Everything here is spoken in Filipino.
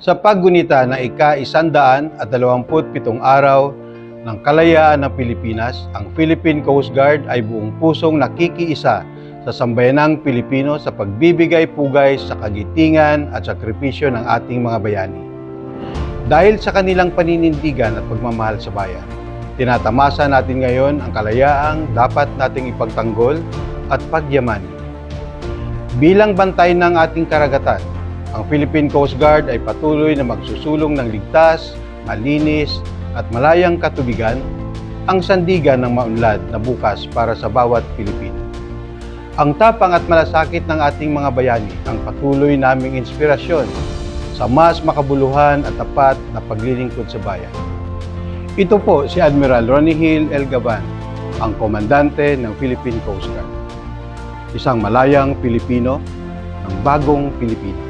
sa paggunita ng ika-isandaan at dalawamput-pitong araw ng kalayaan ng Pilipinas, ang Philippine Coast Guard ay buong pusong nakikiisa sa sambayanang Pilipino sa pagbibigay pugay sa kagitingan at sakripisyo ng ating mga bayani. Dahil sa kanilang paninindigan at pagmamahal sa bayan, tinatamasa natin ngayon ang kalayaang dapat nating ipagtanggol at pagyamanin. Bilang bantay ng ating karagatan, ang Philippine Coast Guard ay patuloy na magsusulong ng ligtas, malinis at malayang katubigan ang sandigan ng maunlad na bukas para sa bawat Pilipino. Ang tapang at malasakit ng ating mga bayani ang patuloy naming inspirasyon sa mas makabuluhan at tapat na paglilingkod sa bayan. Ito po si Admiral Ronnie Hill El Gaban, ang komandante ng Philippine Coast Guard. Isang malayang Pilipino ng bagong Pilipinas.